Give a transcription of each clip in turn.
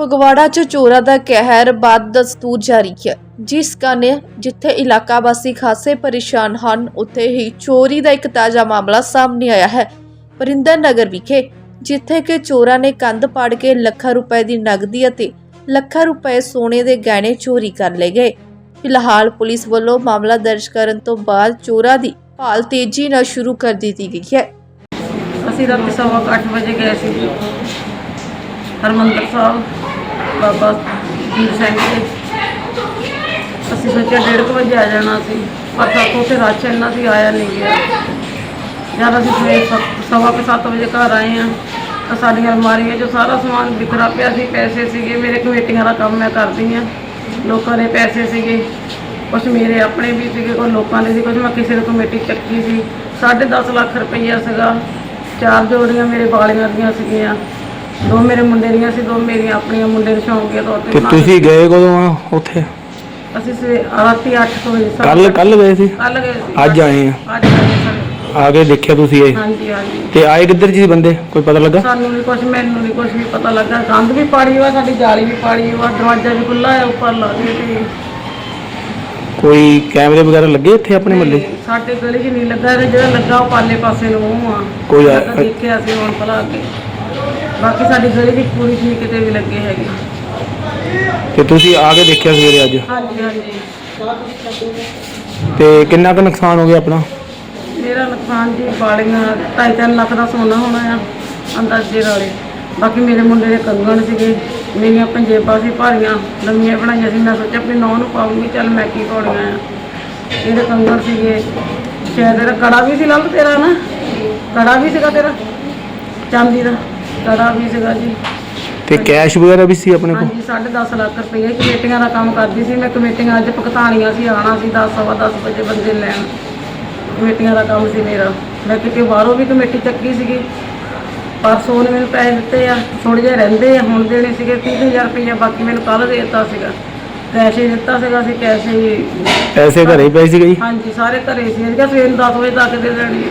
ਫਗਵਾੜਾ 'ਚ ਚੋਰਾਂ ਦਾ ਕਹਿਰ ਬਦ ਦਸਤੂਰ ਜਾਰੀ ਹੈ। ਜਿਸ ਕਾਰਨ ਜਿੱਥੇ ਇਲਾਕਾ ਵਾਸੀ ਖਾਸੇ ਪਰੇਸ਼ਾਨ ਹਨ, ਉੱਥੇ ਹੀ ਚੋਰੀ ਦਾ ਇੱਕ ਤਾਜ਼ਾ ਮਾਮਲਾ ਸਾਹਮਣੇ ਆਇਆ ਹੈ। ਪਰਿੰਦਰ ਨਗਰ ਵਿਖੇ, ਜਿੱਥੇ ਕਿ ਚੋਰਾਂ ਨੇ ਕੰਧ ਪਾੜ ਕੇ ਲੱਖਾਂ ਰੁਪਏ ਦੀ ਨਗਦੀ ਅਤੇ ਲੱਖਾਂ ਰੁਪਏ ਸੋਨੇ ਦੇ ਗਹਿਣੇ ਚੋਰੀ ਕਰ ਲਏ ਗਏ। ਫਿਲਹਾਲ ਪੁਲਿਸ ਵੱਲੋਂ ਮਾਮਲਾ ਦਰਜ ਕਰਨ ਤੋਂ ਬਾਅਦ ਚੋਰਾਂ ਦੀ ਭਾਲ ਤੇਜ਼ੀ ਨਾਲ ਸ਼ੁਰੂ ਕਰ ਦਿੱਤੀ ਗਈ ਹੈ। ਅਸੀਂ ਰਾਤੀ ਸਵਾ ਕੁ ਵਜੇ ਗਏ ਸੀ। ਹਰਮੰਦਰ ਸਾਹਿਬ। ਬਾਬਾ ਵੀਰ ਸਿੰਘ ਦੇ ਅਸੀਂ ਸੋਚਿਆ ਡੇਢ ਕੁ ਵਜੇ ਆ ਜਾਣਾ ਸੀ, ਪਰ ਸਾਤੋਂ ਤੇ ਰਾਤ ਇੰਨਾ ਸੀ, ਆਇਆ ਨਹੀਂ ਗਿਆ। ਜਦ ਅਸੀਂ ਸਵੇਰ ਸੱਤ- ਸਵਾ ਕੁ ਸੱਤ ਵਜੇ ਘਰ ਆਏ ਆ ਤਾਂ ਸਾਡੀਆਂ ਅਲਮਾਰੀਆਂ 'ਚੋਂ ਸਾਰਾ ਸਮਾਨ ਬਿਖਰਾ ਪਿਆ ਸੀ, ਪੈਸੇ ਸੀਗੇ। ਮੇਰੇ ਕਮੇਟੀਆਂ ਦਾ ਕੰਮ ਮੈਂ ਕਰਦੀ ਆ ਲੋਕਾਂ ਦੇ ਪੈਸੇ ਸੀਗੇ, ਕੁਛ ਮੇਰੇ ਆਪਣੇ ਵੀ ਸੀਗੇ, ਕੁਛ ਲੋਕਾਂ ਦੇ ਸੀ, ਕੁਛ ਮੈਂ ਕਿਸੇ ਦੀ ਕਮੇਟੀ ਚੱਕੀ ਸੀ। 10.5 ਲੱਖ ਰੁਪਈਆ ਸੀਗਾ। ਚਾਰ ਜੋੜੀਆਂ ਮੇਰੇ ਬਾਲੀਆਂ ਦੀਆਂ ਸੀਗੀਆਂ। ਦੋ ਮੇਰੇ ਮੁੰਡੇ ਦੀਆਂ ਸੀ ਦੋ ਮੇਰੀਆਂ ਆਪਣੀਆਂ ਮੁੰਡੇ ਦੇ ਸ਼ੌਂਕੀਆ ਤੌਰ ਤੇ ਤੇ ਬਣਾ ਤੁਸੀਂ ਗਏ ਕਦੋਂ ਆ ਉੱਥੇ? ਅਸੀਂ ਸਵੇ ਰਾਤੀ 8 ਵਜੇ ਕੱਲ ਕੱਲ ਗਏ ਸੀ? ਕੱਲ ਗਏ ਸੀ ਅੱਜ ਆਏ ਆ? ਅੱਜ ਆਏ ਆ ਕੇ ਦੇਖਿਆ ਤੁਸੀਂ ਇਹ? ਹਾਂਜੀ ਹਾਂਜੀ। ਤੇ ਆਏ ਕਿੱਧਰ ਜੀ ਬੰਦੇ? ਕੋਈ ਪਤਾ ਲੱਗਾ? ਸਾਨੂੰ ਵੀ ਕੁਝ ਮੈਨੂੰ ਵੀ ਕੁਝ ਵੀ ਪਤਾ ਲੱਗਾ। ਕੰਧ ਵੀ ਪਾੜੀ ਹੋਆ ਸਾਡੀ ਜਾਲੀ ਵੀ ਪਾੜੀ ਹੋਆ ਦਰਵਾਜ਼ਾ ਵੀ ਖੁੱਲਾ ਹੈ ਉੱਪਰ ਲਾ ਕੇ ਤੇ ਕੋਈ ਕੈਮਰੇ ਵਗੈਰਾ ਲੱਗੇ ਇੱਥੇ ਆਪਣੇ ਮੱਲੇ? ਤੇ ਸਾਡੇ ਗਲੀ 'ਚ ਨਹੀਂ ਲੱਗਾ ਜਿਹੜਾ ਲੱਗਾ ਉਹ ਪਾਲੇ ਪਾਸੇ ਨੂੰ ਆ। ਕੋਈ ਆ- ਮੈਂ ਤਾਂ ਦੇਖਿਆ ਸੀ ਹੁਣ ਭਲਾ ਅੱਗੇ ਬਾਕੀ ਸਾਡੀ ਗਲੀ 'ਚ ਪੂਰੀ ਠੀਕ ਕਿਤੇ ਵੀ ਲੱਗੇ ਹੈਗੇ। ਤੇ ਤੁਸੀਂ ਆ ਕੇ ਦੇਖਿਆ ਸਵੇਰੇ ਅੱਜ? ਹਾਂਜੀ ਹਾਂਜੀ। ਤੇ ਕਿੰਨਾ ਕੁ ਨੁਕਸਾਨ ਹੋ ਗਿਆ ਆਪਣਾ? ਮੇਰਾ ਨੁਕਸਾਨ ਜੀ ਬਾਲੀਆਂ 2.5 ਲੱਖ ਦਾ ਸੋਨਾ ਹੋਣਾ ਆ ਅੰਦਾਜ਼ੇ ਨਾਲੇ ਬਾਕੀ ਮੇਰੇ ਮੁੰਡੇ ਦੇ ਕੰਗਣ ਸੀਗੇ ਮੇਰੀਆਂ ਪੰਜੇਬਾਂ ਸੀ ਭਾਰੀਆਂ ਨਵੀਆਂ ਬਣਾਈਆਂ ਸੀ। ਮੈਂ ਸੋਚਿਆ ਆਪਣੀ ਨੌਂ ਨੂੰ ਪਾਉਂਗੀ ਚੱਲ ਮੈਂ ਕੀ ਪਾਉਣੀਆਂ ਆ। ਇਹਦੇ ਕੰਗਣ ਸੀਗੇ ਸ਼ਾਇਦ ਤੇਰਾ ਕੜਾ ਵੀ ਸੀ ਲੱਲ ਤੇਰਾ ਨਾ? ਕੜਾ ਵੀ ਸੀਗਾ ਤੇਰਾ? ਚਾਂਦੀ ਦਾ। ਕੜਾ ਵੀ ਸੀਗਾ ਜੀ। ਤੇ ਕੈਸ਼ ਵਗੈਰਾ ਵੀ ਸੀ ਆਪਣੇ ਕੋਲ? ਹਾਂਜੀ 10.5 ਲੱਖ ਰੁਪਏ ਕਮੇਟੀਆਂ ਦਾ ਕੰਮ ਕਰਦੀ ਸੀ। ਮੈਂ ਕਮੇਟੀਆਂ ਅੱਜ ਭੁਗਤਾਨੀਆਂ ਸੀ। ਆਣਾ ਸੀ 10 ਸਵਾ 10 ਵਜੇ ਬੰਦੇ ਲੈਣ। ਕਮੇਟੀਆਂ ਦਾ ਕੰਮ ਸੀ ਮੇਰਾ। ਮੈਂ ਕਿਤੇ ਬਾਹਰੋਂ ਵੀ ਕਮੇਟੀ ਚੱਕੀ ਸੀਗੀ। ਪਰਸੋਂ ਉਹਨੇ ਮੈਨੂੰ ਪੈਸੇ ਦਿੱਤੇ ਆ। ਥੋੜੇ ਜਿਹੇ ਰਹਿੰਦੇ ਆ। ਹੁਣ ਦੇਣੇ ਸੀਗੇ 30000 ਰੁਪਏ ਬਾਕੀ ਮੈਨੂੰ ਕੱਲ ਦੇ ਦਿੱਤਾ ਸੀਗਾ। ਹੀ ਦਿੱਤਾ ਸੀਗਾ ਅਸੀਂ ਕੈਸ਼ ਹੀ ਪੈਸੇ ਘਰੇ ਪਏ ਸੀਗੇ ਜੀ? ਹਾਂਜੀ ਸਾਰੇ ਘਰੇ ਸੀ। ਅਸੀਂ ਕਿਹਾ ਸਵੇਰ ਨੂੰ 10 ਵਜੇ ਤੱਕ ਦੇ ਦੇਣੀ।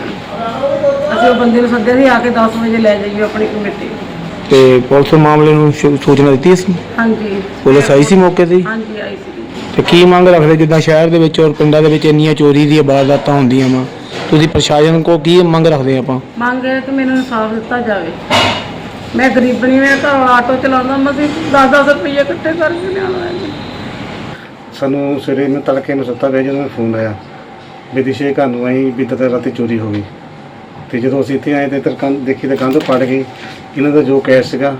ਅਸੀਂ ਉਹ ਬੰਦੇ ਨੂੰ ਸੱਦਿਆ ਸੀ ਆ ਕੇ 10 ਵਜੇ ਲੈ ਜਾਈਓ ਆਪਣੀ ਕਮੇਟੀ। ਤੇ ਪੁਲਿਸ ਮਾਮਲੇ ਨੂੰ ਸ਼ੂ- ਸੂਚਨਾ ਦਿੱਤੀ ਸੀ ਹਾਂਜੀ। ਪੁਲਿਸ ਆਈ ਸੀ ਮੌਕੇ ਤੇ ਜੀ? ਹਾਂਜੀ ਆਈ ਸੀ। ਤੇ ਕੀ ਮੰਗ ਰੱਖਦੇ ਜਿੱਦਾਂ ਸ਼ਹਿਰ ਦੇ ਵਿੱਚ ਔਰ ਪਿੰਡਾਂ ਦੇ ਵਿੱਚ ਇੰਨੀਆਂ ਚੋਰੀ ਦੀਆਂ ਵਾਰਦਾਤਾਂ ਹੁੰਦੀਆਂ ਵਾ? ਤੁਸੀਂ ਪ੍ਰਸ਼ਾਸਨ ਕੋ ਕੀ ਮੰਗ ਰੱਖਦੇ ਆਪਾਂ? ਮੰਗ ਹੈ ਕਿ ਮੈਨੂੰ ਇਨਸਾਫ ਦਿੱਤਾ ਜਾਵੇ। ਮੈਂ ਗਰੀਬਣੀ ਮੈਂ ਘਰ ਆਟੋ ਚਲਾਉਂਦਾ ਮੈਂ 10-10 ਰੁਪਏ ਇਕੱਠੇ ਕਰਕੇ ਲਿਆਉਣਾ ਹੈ ਸਾਨੂੰ ਸਵੇਰੇ ਮੈਂ ਤੜਕੇ ਨੂੰ ਸੁੱਤਾ ਪਿਆ ਜਦੋਂ ਫੋਨ ਆਇਆ ਵੀ ਦਿਸ਼ੇ ਘਰ ਨੂੰ ਆਈ ਵੀ ਤਾਂ ਰਾਤੀ ਚੋਰੀ ਹੋ ਗਈ। ਤੇ ਜਦੋਂ ਅਸੀਂ ਇੱਥੇ ਆਏ ਤੇ ਕੰਧ ਦੇਖੀ ਤਾਂ ਕੰਧ ਪੜ ਗਈ। ਇਹਨਾਂ ਦਾ ਜੋ ਕੈਸ਼ ਸੀਗਾ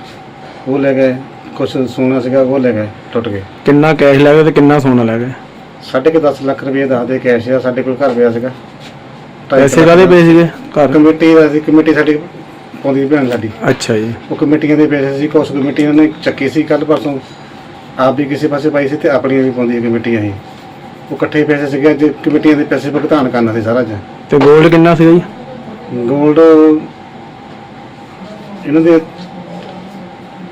ਉਹ ਲੈ ਗਏ। ਕੁਝ ਸੋਨਾ ਸੀਗਾ ਉਹ ਲੈ ਗਏ ਟੁੱਟ ਗਏ। ਕਿੰਨਾ ਕੈਸ਼ ਲੈ ਗਏ ਤੇ ਕਿੰਨਾ ਸੋਨਾ ਲੈ ਗਏ? ਸਾਢੇ ਕੁ 10 ਲੱਖ ਰੁਪਏ ਦੱਸਦੇ ਕੈਸ਼ ਆ ਸਾਡੇ ਕੋਲ ਘਰ ਪਿਆ ਸੀਗਾ। ਢਾਈ ਪੈਸੇ ਕਾਦੇ ਪਏ ਸੀਗੇ ਘਰ? ਕਮੇਟੀ ਦਾ ਸੀ ਕਮੇਟੀ ਸਾਡੀ ਪਾਉਂਦੀ ਭੈਣ ਸਾਡੀ। ਅੱਛਾ ਜੀ। ਉਹ ਕਮੇਟੀਆਂ ਦੇ ਪੈਸੇ ਸੀ ਕੁਛ ਕਮੇਟੀਆਂ ਨੇ ਚੱਕੀ ਸੀ ਕੱਲ ਪਰਸੋਂ। ਆਪ ਵੀ ਕਿਸੇ ਪਾਸੇ ਪਾਈ ਸੀ ਤੇ ਆਪਣੀਆਂ ਵੀ ਪਾਉਂਦੀਆਂ ਕਮੇਟੀਆਂ ਸੀ। ਉਹ ਇਕੱਠੇ ਪੈਸੇ ਸੀਗੇ ਅੱਜ ਕਮੇਟੀਆਂ ਦੇ ਪੈਸੇ ਭੁਗਤਾਨ ਕਰਨਾ ਸੀ ਸਾਰਾ ਅੱਜ। ਤੇ 골ਡ ਕਿੰਨਾ ਸੀਗਾ ਜੀ? ਗੋਲਡ ਇਹਨਾਂ ਦੇ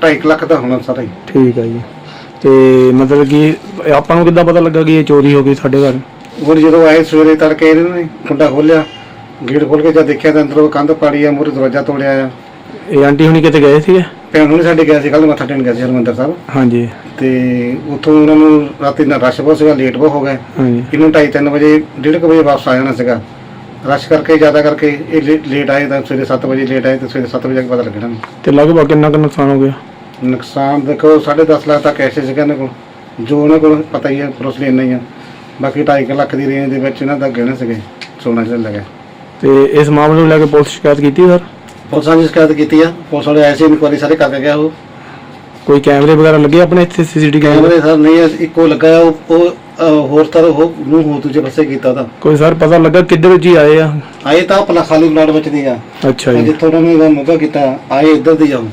2.5 ਲੱਖ ਦਾ ਹੋਣਾ ਸਾਰਾ ਹੀ। ਠੀਕ ਹੈ ਜੀ। ਤੇ ਮਤਲਬ ਕਿ ਆਪਾਂ ਨੂੰ ਕਿੱਦਾਂ ਪਤਾ ਲੱਗਾ ਕਿ ਇਹ ਚੋਰੀ ਹੋ ਗਈ ਸਾਡੇ ਘਰ? ਹੁਣ ਜਦੋਂ ਆਏ ਸਵੇਰੇ ਤੜਕੇ ਇਹਨਾਂ ਨੇ ਕੁੰਡਾ ਖੋਲਿਆ ਗੇਟ ਖੋਲ ਕੇ ਜਦ ਦੇਖਿਆ ਤਾਂ ਅੰਦਰੋਂ ਕੰਧ ਪਾੜੀ ਆ ਮੂਹਰੇ ਦਰਵਾਜ਼ਾ ਤੋੜਿਆ ਆ। ਇਹ ਆਂਟੀ ਹੁਣੀ ਕਿਤੇ ਗਏ ਸੀਗੇ? ਭੈਣ ਹੁਣੇ ਸਾਡੇ ਗਿਆ ਸੀ ਕੱਲ ਮੱਥਾ ਟੇਕਣ ਗਿਆ ਸੀ ਹਰਮੰਦਰ ਸਾਹਿਬ। ਹਾਂਜੀ। ਤੇ ਉੱਥੋਂ ਉਹਨਾਂ ਨੂੰ ਰਾਤੀ ਨਾ ਰਸ਼ ਬਹੁਤ ਸੀਗਾ ਲੇਟ ਬਹੁਤ ਹੋ ਗਏ। ਹਾਂਜੀ। ਇਹਨੂੰ 2:30 ਵਜੇ ਡੇਢ ਕੁ ਵਜੇ ਵਾਪਸ ਆ ਜਾਣਾ ਸੀਗਾ। ਰਸ਼ ਕਰਕੇ ਜ਼ਿਆਦਾ ਕਰਕੇ ਇਹ ਲੇ- ਲੇਟ ਆਏ ਤਾਂ ਸਵੇਰੇ 7 ਵਜੇ ਲੇਟ ਆਏ ਤੇ ਸਵੇਰੇ 7 ਵਜੇ ਜਾ ਕੇ ਪਤਾ ਲੱਗਣਾ। ਤੇ ਲਗਭਗ ਕਿੰਨਾ ਕੁ ਨੁਕਸਾਨ ਹੋ ਗਿਆ? ਨੁਕਸਾਨ ਦੇਖੋ 10.5 ਲੱਖ ਤੱਕ ਐਸੇ ਸੀਗਾ ਇਹਨਾਂ ਕੋਲ। ਜੋ ਉਹਨਾਂ ਕੋਲ ਪਤਾ ਹੀ ਹੈ ਪਰੋਸਲੀ ਇੰਨਾ ਹੀ ਆ। ਬਾਕੀ 2.5 ਲੱਖ ਦੀ ਰੇਂਜ ਦੇ ਵਿੱਚ ਇਹਨਾਂ ਦਾ ਗਹਿਣੇ ਸੀਗੇ ਸੋਨਾ ਜਿਹੜਾ ਲੱਗਾ ਤੇ ਇਸ ਮਾਮਲੇ ਨੂੰ ਲੈ ਕੇ ਪੁਲਿਸ ਸ਼ਿਕਾਇਤ ਕੀਤੀ ਸਰ? ਪੁਲਿਸਾਂ ਨੇ ਸ਼ਿਕਾਇਤ ਕੀਤੀ ਆ। ਪੁਲਿਸ ਵਾਲੇ ਐਸੇ ਇਨਕੁਆਰੀ ਸਾਰੇ ਕਰਕੇ ਗਿਆ ਉਹ। ਕੋਈ ਕੈਮਰੇ ਵਗੈਰਾ ਲੱਗੇ ਆਪਣੇ ਇੱਥੇ ਸੀਸੀਟੀਵੀ ਕੈਮਰੇ? ਕੈਮਰੇ ਸਰ ਨਹੀਂ ਹੈ, ਇੱਕੋ ਲੱਗਾ ਆ, ਉਹ ਉਹ ਅਹ, ਹੋਰ ਤਰ੍ਹਾਂ ਉਹ ਨੂੰ ਹੋਰ ਦੂਜੇ ਪਾਸੇ ਕੀਤਾ ਤਾਂ। ਕੋਈ ਸਰ ਪਤਾ ਲੱਗਾ ਕਿੱਧਰ ਜੀ ਆਏ ਆ? ਆਏ ਤਾਂ ਆਪਣਾ ਖਾਲੀ ਪਲਾਟ ਵਿੱਚ ਦੀ ਆ। ਅੱਛਾ ਜੀ। ਜਿੱਥੋਂ ਉਹਨਾਂ ਨੇ ਇਹਦਾ ਮੁੱਗਾ ਕੀਤਾ ਆਏ ਇੱਧਰ ਦੀ ਜਾਓ